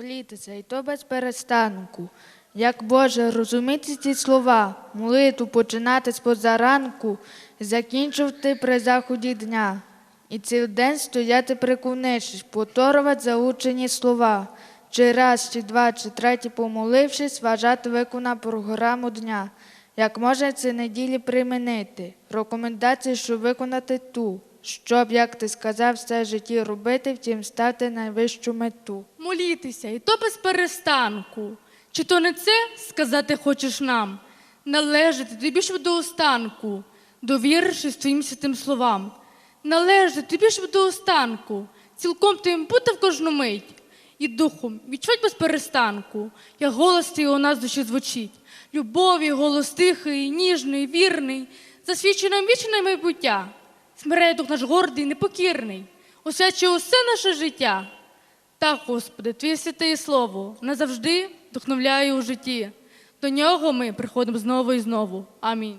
молітися, і то без перестанку. Як Боже, розуміти ці слова, молитву починати з позаранку, закінчувати при заході дня. І цілий день стояти прикунившись, повторювати заучені слова. Чи раз, чи два, чи третій, помолившись, вважати виконав програму дня. Як можна ці неділі примінити? Рекомендації, щоб виконати ту, щоб, як ти сказав, все житті робити, втім стати найвищу мету. Молітися, і то без перестанку. Чи то не це сказати хочеш нам? Належати тобі ж до останку, довірившись твоїм святим словам. Належати тобі ж до останку, цілком твоїм бути в кожну мить. І духом відчуть без перестанку, як голос твій у нас душі звучить. Любові, голос тихий, ніжний, вірний, засвідчує нам вічне майбуття. Смиряє дух наш гордий, непокірний, освячує усе наше життя. Так, Господи, Твоє святе Слово назавжди вдохновляє у житті. До нього ми приходимо знову і знову. Амінь.